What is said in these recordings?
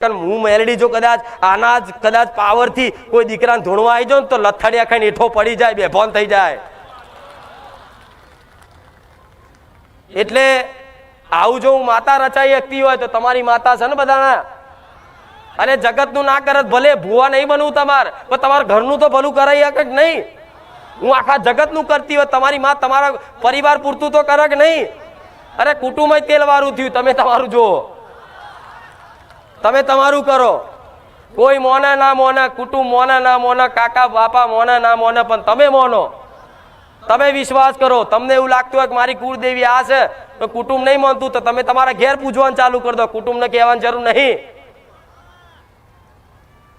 કારણ હું મેલડી જો કદાચ, આના જ કદાચ પાવરથી કોઈ દીકરાને ધૂણવા આવી જાઉં ને તો લથડિયા ખાઈને એઠો પડી જાય, બેભોન થઈ જાય. એટલે આવું જો હું માતા રચાઈ શકતી હોય તો તમારી માતા છે ને બધાના? અરે જગતનું ના કરત ભલે ભૂવા નહીં બનવું તમારે, પણ તમારા ઘરનું તો ભલું કરાઈ શકે કે નહીં? હું આખા જગતનું કરતી હોય, તમારી માં તમારા પરિવાર પૂરતું તો કરે કે નહીં? અરે કુટુંબ તેલવાળું થયું, તમે તમારું જુઓ. તમે તમારું કરો. કોઈ મોના ના મોના, કુટુંબ મોના ના મોના, કાકા, બાપા મોના ના મોને, પણ તમે મોનો. તમે વિશ્વાસ કરો. તમને એવું લાગતું હોય કે મારી કુળદેવી આ છે, તો કુટુંબ નહીં માનતું, તો તમે તમારા ઘેર પૂજવાનું ચાલુ કરી દો. કુટુંબને કહેવાની જરૂર નહીં.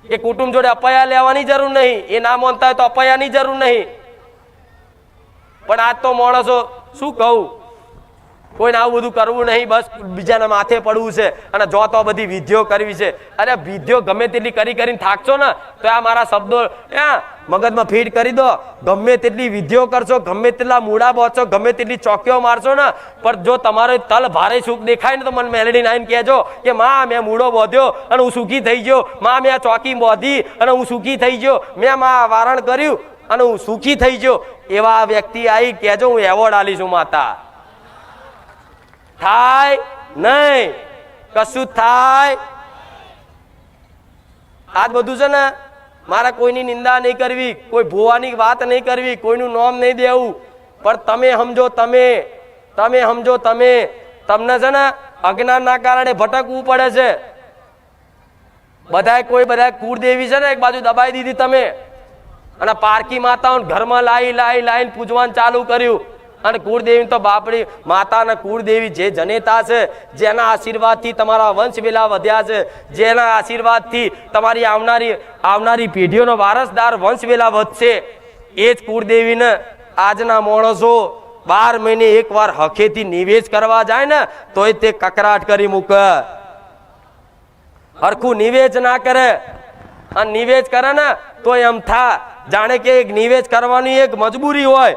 કે કુટુંબ જોડે અપાયા લેવાની જરૂર નહીં. એ ના માનતા હોય તો અપાયાની જરૂર નહીં. પણ આજ તો માણસો, શું કહું? કોઈને આવું બધું કરવું નહીં, બસ બીજાના માથે પડવું છે અને જો તો બધી વિધિઓ કરવી છે. અરે વિધિઓ ગમે તેટલી કરી કરીને થાકશો ને, તો આ મારા શબ્દો મગજમાં ફીટ કરી દો. ગમે તેટલી વિધિઓ કરશો, ગમે તેટલા મૂડા બોચો, ગમે તેટલી ચોકીઓ મારશો ને, પણ જો તમારો તલ ભારે સુખ દેખાય ને, તો મને મેલડી નાઈને કહેજો કે, માં, મેં મૂળો બોધ્યો અને હું સુખી થઈ ગયો. માં, મેં આ ચોકી બોધી અને હું સુખી થઈ ગયો. મેં માં વારણ કર્યું અને હું સુખી થઈ ગયો. એવા વ્યક્તિ આવી કહેજો, હું એવોર્ડ આલીશું માતા. થાય નહીં. કશું થાય? આ બધું છે ને, મારા કોઈની નિંદા નહીં કરવી, કોઈ ભૂવાની વાત નહીં કરવી, કોઈનું નામ નહીં દેવું. પણ તમે સમજો તમે તમે સમજો તમે. તમને છે ને, અજ્ઞાનના કારણે ભટકવું પડે છે. બધાય કોઈ બધા કુળદેવી છે ને, એક બાજુ દબાઈ દીધી તમે. અને પારકી માતાઓને ઘરમાં લાવી લાવી લાવીને પૂજવાનું ચાલુ કર્યું. અને કુળદેવી તો બાપડી માતા અને કુળદેવી જે જનેતા છે, જેના આશીર્વાદથી તમારા વંશ વેલા વધ્યા છે, જેના આશીર્વાદથી તમારી આવનારી આવનારી પેઢીઓનો વારસદાર વંશ વેલા વધશે, એ જ કુળદેવીને આજના માણસો બાર મહિને એકવાર હખેથી નિવેશ કરવા જાય ને, તોય તે કકરાટ કરી મૂકે. હરખું નિવેશ ના કરે. અને નિવેશ કરે ને તો એમ થા, જાણે કે એક નિવેશ કરવાની એક મજબૂરી હોય.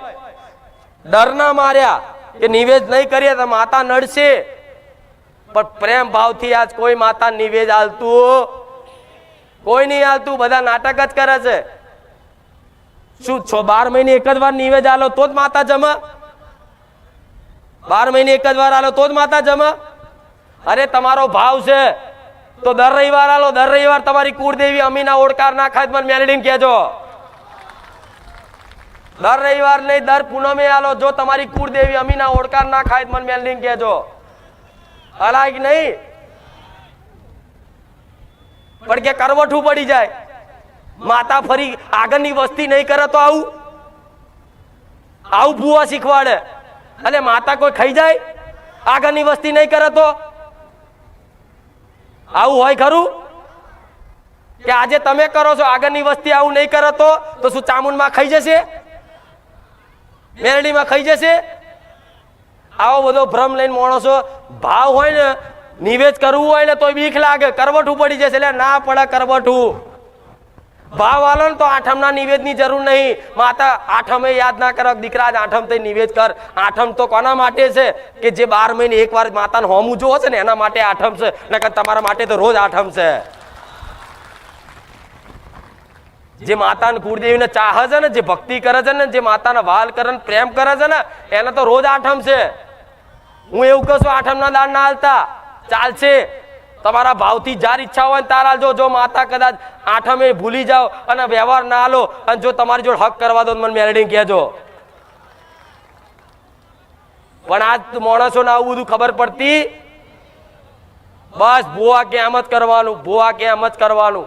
ડરના માર્યા કે નિવેદ નહીં કરીએ તો માતા નડશે. પણ પ્રેમ ભાવથી આજ કોઈ માતા નિવેદ આલતું કોઈ નહીં આલતું, બધા નાટક જ કરે છે. શું છો, બાર મહિને એક જ વાર નિવેદ આલો તો જ માતા જમા? બાર મહિને એક જ વાર આલો તો જ માતા જમા? અરે, તમારો ભાવ છે. તો દર રવિવાર આલો, દર રવિવાર તમારી કુળદેવી અમીના ઓડકાર ના ખાય મને મેલડીને કહેજો. દર રવિવાર નહીં, દર પૂનમે આલો. જો તમારી કુળદેવી અમીના ઓળકાર ના ખાય મન મને મેલડીને કહેજો. અલાયક નહીં. પણ કે કરવઠું પડી જાય. માતા ફરી આગળની વસ્તી નહીં કરે તો આવું. આવું ભૂવા શીખવાડે. અને માતા કોઈ ખાઈ જાય? આગળની વસ્તી નહીં કરે તો? આવું હોય ખરું? કે આજે તમે કરો છો, આગળની વસ્તી આવું નહીં કરે તો? તો શું ચામુંડમાં ખાઈ જશે? મેરડીમાં ખાઈ જશે? આવો બધો ભ્રમ લઈને માણસો ભાવ હોય ને, નિવેદ કરવું હોય ને તોય બીક લાગે, કરવઠું પડી જશે. એટલે ના પડે કરવઠું. ભાવ આલો ને તો આઠમના નિવેદની જરૂર નહીં. માતા, આઠમે યાદ ના કરો, દીકરા જ આઠમ થઈ નિવેદ કર. આઠમ તો કોના માટે છે? કે જે બાર મહિને એકવાર માતાને હોમું જોવો છે ને, એના માટે આઠમ છે. નકર તમારા માટે તો રોજ આઠમ છે. જે માતાને કુળદેવીને ચાહે છે ને, જે ભક્તિ કરે છે ને, જે માતાના વાલ કરે ને, પ્રેમ કરે છે ને, એને તો રોજ આઠમ છે. હું એવું કશું આઠમના દાન ના હાલતા ચાલશે. તમારા ભાવથી જાર ઈચ્છા હોય તાર હાલજો જો માતા કદાચ આઠમે ભૂલી જાઓ અને વ્યવહાર ના હાલો અને જો તમારી જોડે હક કરવા દો મને મેરેડિંગ કહેજો. પણ આજ માણસોને આવું બધું ખબર પડતી. બસ ભૂવા કેમ જ કરવાનું, ભૂવા કેમ જ કરવાનું.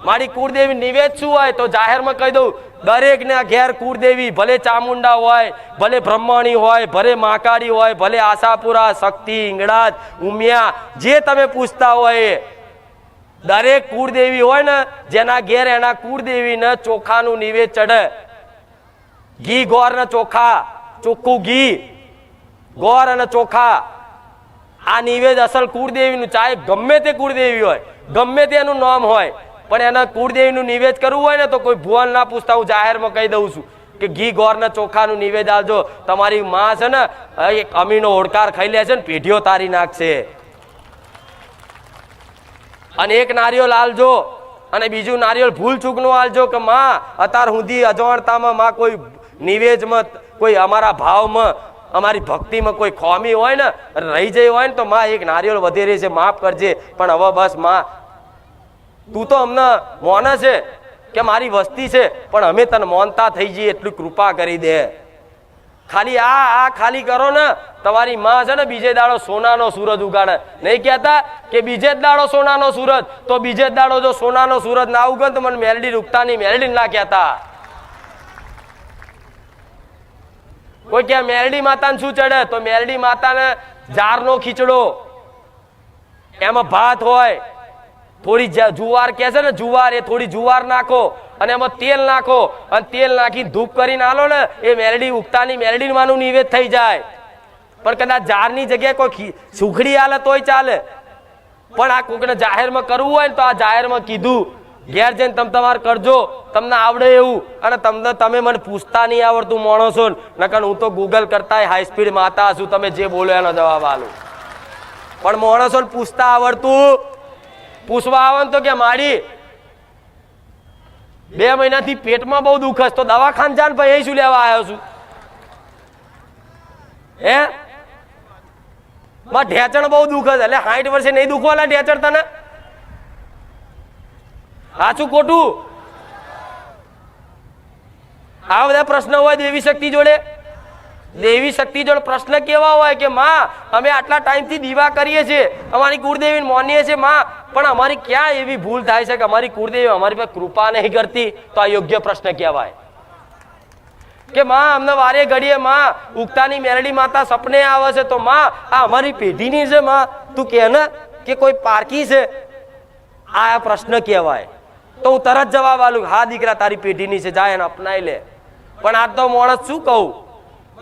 મારી કુળદેવી નિવેદ શું હોય તો જાહેરમાં કહી દઉં, દરેકના ઘેર કુળદેવી, ભલે ચામુંડા હોય, ભલે બ્રહ્માણી હોય, ભલે મહાકાળી હોય, ભલે આશાપુરા, શક્તિ ઇંગળાજ ઉમિયા, જે તમે પૂછતા હોય એ. દરેક કુળદેવી હોય ને, જેના ઘેર એના કુળદેવીને ચોખાનું નિવેદ ચડે. ઘી ગોર ને ચોખા, ચોખ્ખું ઘી, ગોર અને ચોખા. આ નિવેદ અસલ કુળદેવીનું ચાહે ગમે તે કુળદેવી હોય, ગમે તેનું નામ હોય. પણ એના કુળદેવીનું નિવેદ કરવું હોય ને તો કોઈ ભુવન ના પૂછતા હું જાહેરમાં કહી દઉં છું કે ઘી ગોરના ચોખાનું નિવેદ આવજો તમારી માં છે ને એક અમીનો ઓડકાર ખાઈ લે છે ને, પેઢીઓ તારી નાખશે. અને એક નારિયેળ આલજો અને બીજું નારિયેળ ભૂલ ચૂકનું આલજો કે માં, અતાર સુધી અજવાણતામાં માં કોઈ નિવેજમાં કોઈ અમારા ભાવમાં, અમારી ભક્તિમાં કોઈ ખોમી હોય ને, રહી જઈ હોય ને તો માં એક નારિયેળ વધેરે છે, માફ કરજે. પણ હવે બસમાં તું તો અમને મોને છે કે મારી વસ્તી છે, પણ અમે તને મોનતા થઈ જઈએ એટલી કૃપા કરી દે. ખાલી આ આ ખાલી કરો ને, તમારી માં છે ને બીજે દાડો સોનાનો સૂરજ ઉગાડે. નહીં કહેતા કે બીજે જ દાડો સોનાનો સૂરજ, તો બીજે જ દાડો જો સોનાનો સૂરજ ના ઉગે તો મને મેલડી રૂકતાની મેલડી ના કહેતા. કોઈ કે મેલડી માતાને શું ચડે? તો મેલડી માતાને જારનો ખીચડો. એમાં ભાત હોય થોડી જુવાર કે છે ને, જુવાર એ થોડી જુવાર નાખો અને એમાં તેલ નાખો. અને તેલ નાખી ધૂપ કરીને આલો ને, એ મેલડી ઉગતાની મેલડી માનું નિવેદ થઈ જાય. પણ કદાચ જારની જગ્યાએ કોઈ સુખડી આલે તોય ચાલે. પણ આ કોકને જાહેરમાં કરવું હોય ને તો આ જાહેરમાં કીધું. ઘેર જઈને તમે તમારે કરજો. તમને આવડે એવું. અને તમને તમે મને પૂછતા નહીં આવડતું માણસો નકર હું તો ગૂગલ કરતા હાઈ સ્પીડ માતા છું. તમે જે બોલો એનો જવાબ આલો. પણ માણસો પૂછતા આવડતું પૂછવા આવે તો કે માડી બે મહિનાથી પેટમાં બહુ દુઃખ હશે. તો દવાખાન જાન ભાઈ અહીં શું લેવા આવ્યો છું? હે? માં ઢેચણ બહુ દુઃખ હશે. એટલે સાઠ વર્ષે નહીં દુખવાના ઢેચણ તને? સાચું ખોટું? આ બધા પ્રશ્ન હોય દેવી શક્તિ જોડે. દેવી શક્તિ જોડે પ્રશ્ન કેવા હોય કે, માં, અમે આટલા ટાઈમથી દીવા કરીએ છીએ, અમારી કુળદેવી માનીએ છીએ, માં, પણ અમારી ક્યાં એવી ભૂલ થાય છે કે અમારી કુળદેવી અમારી પર કૃપા નહીં કરતી? તો આ યોગ્ય પ્રશ્ન કહેવાય. કે, માં, અમને વારે ઘડીએ, માં, ઉગતાની મેરડી માતા સપને આવે છે, તો, માં, આ અમારી પેઢીની છે, માં. તું કે ને કે કોઈ પારકી છે? આ પ્રશ્ન કહેવાય. તો હું તરત જવાબ આલું હા, દીકરા, તારી પેઢીની છે જાય એને અપનાવી લે. પણ આ તો માણસ શું કહું?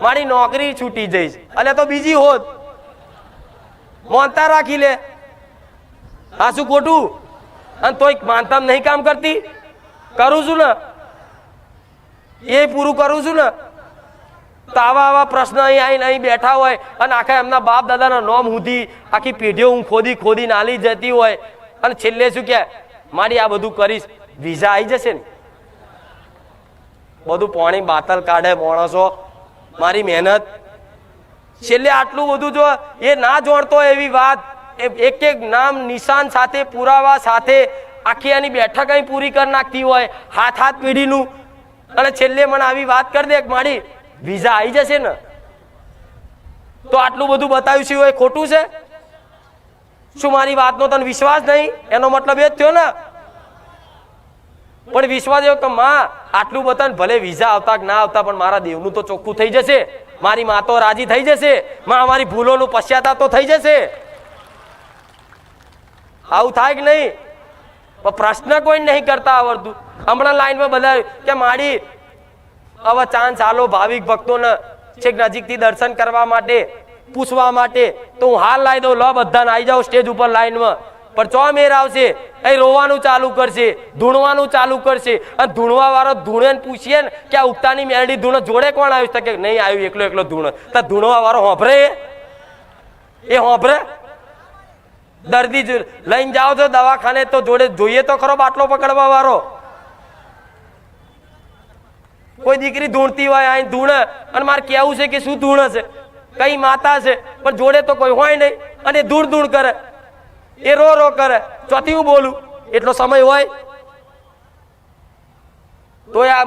મારી નોકરી છૂટી જઈશ. એટલે તો બીજી હોત. મોનતા રાખી લે. આ શું ખોટું? અને તોય માનતા નહીં કામ કરતી? કરું છું ને. એ પૂરું કરું છું ને. તો આવા આવા પ્રશ્ન અહીં આવીને અહીં બેઠા હોય અને આખા એમના બાપ દાદાના નોમ સુધી આખી પેઢીઓ હું ખોદી ખોદી નાલી જતી હોય. અને છેલ્લે શું કે મારી આ બધું કરીશ. વિઝા આવી જશે ને. બધું પાણી બાતલ કાઢે માણસો. મારી મહેનત. છેલ્લે આટલું બધું જો એ ના જોડતો એવી વાત, એ એક એક નામ નિશાન સાથે, પુરાવા સાથે આખી એની બેઠક અહીં પૂરી કરી નાખતી હોય, હાથ હાથ પેઢીનું. અને છેલ્લે મને આવી વાત કરી દે મારી વિઝા આવી જશે ને? તો આટલું બધું બતાવ્યું છે, એ ખોટું છે? શું મારી વાતનો તને વિશ્વાસ નહીં? એનો મતલબ એ જ થયો ને? પણ વિશ્વાસ એવો કે માં, આટલું બતાવે ભલે વિઝા આવતા ના આવતા, પણ મારા દેવનું તો ચોખ્ખું થઈ જશે. મારી મા તો રાજી થઈ જશે. માં, અમારી ભૂલોનું પશ્ચાતાપ તો થઈ જશે. આવું થાય કે નહીં? પ્રશ્ન કોઈ નહીં કરતા આવડતું. હમણાં લાઈનમાં બધા કે મારી હવે ચાન્સ આલો ભાવિક ભક્તોને છેક નજીકથી દર્શન કરવા માટે, પૂછવા માટે. તો હું હાલ લાવી દઉં, લો બધાને આવી જાઉં સ્ટેજ ઉપર લાઈનમાં. પણ ચો મેર આવશે. અહીં રોવાનું ચાલુ કરશે, ધૂણવાનું ચાલુ કરશે. અને ધૂણવા વાળો ધૂણે પૂછીએ ને કે આ ઉગતાની મેરડી ધૂણ જોડે કોણ આવ્યું? છે? તો કે નહીં આવ્યું, એકલો એકલો ધૂણ. તો ધૂણવા વાળો હોભરે. એ હોભરે. દર્દી લઈને જાઓ છો દવાખાને તો જોડે જોઈએ તો ખરો બાટલો પકડવા વાળો કોઈ દીકરી ધૂણતી હોય અહીં ધૂણે. અને મારે કહેવું છે કે શું ધૂણ છે કઈ માતા છે? પણ જોડે તો કોઈ હોય નહીં. અને ધૂળ ધૂળ કરે. એ રો રો કરે. ચોથી હું બોલું? એટલો સમય હોય? તો આ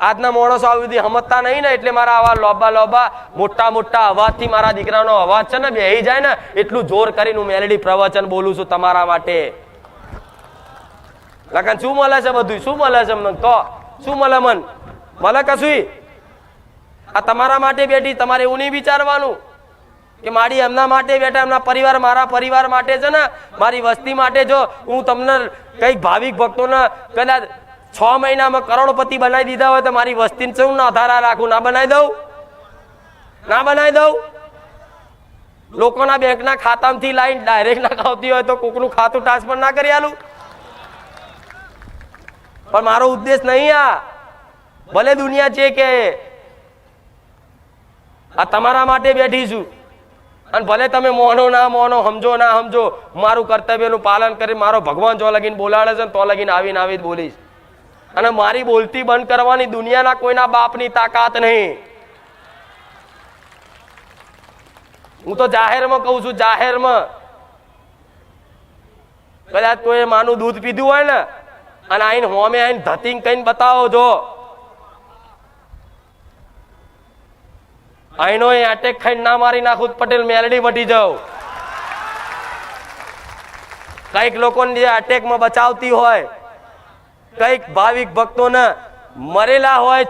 આજના માણસો આવી બધી સમજતા નહીં ને, એટલે મારા આવા લોબા લોબા મોટા મોટા અવાજથી મારા દીકરાનો અવાજ છે ને, બેહી જાય ને, એટલું જોર કરીને હું મેલેડી પ્રવચન બોલું છું તમારા માટે. લગન શું મળે છે બધું શું મળે છે મને તો? શું મળે મન? મળે કશું આ તમારા માટે બેઠી તમારે એવું નહીં વિચારવાનું. કે મારી એમના માટે બેઠા એમના પરિવાર, મારા પરિવાર માટે છે ને, મારી વસ્તી માટે જો હું તમને કંઈક ભાવિક ભક્તોને કદાચ છ મહિનામાં કરોડપતિ બનાવી દીધા હોય તો મારી વસ્તીને શું ના ધારા રાખું? ના બનાવી દઉં? ના બનાવી દઉં? લોકોના બેંકના ખાતામાંથી લાઈન ડાયરેક્ટ નાખાવતી હોય તો કોકનું ખાતું ટ્રાન્સફર ના કરી આલું? પણ મારો ઉદ્દેશ નહીં આ. ભલે દુનિયા છે કે, આ તમારા માટે બેઠી છું. અને ભલે તમે મોનો ના મોનો, સમજો ના સમજો, મારું કર્તવ્યનું પાલન કરી મારો ભગવાન જો લગીને બોલાડે છે તો લગીને આવીને આવી બોલીશ. અને મારી બોલતી બંધ કરવાની દુનિયાના કોઈના બાપની તાકાત નહીં. હું તો જાહેરમાં કહું છું, જાહેરમાં. કદાચ કોઈ માનું દૂધ પીધું હોય ને, અને આઈને હોમે આઈને ધતિંગ કહીને બતાવો જો. આઈનો એ અટેક ખાઈને ના મારી નાખું પટેલ મેલડી મટી જાઉં. કંઈક લોકોને જે અટેકમાં બચાવતી હોય, કંઈક ભાવિક ભક્તોને મરેલા હોય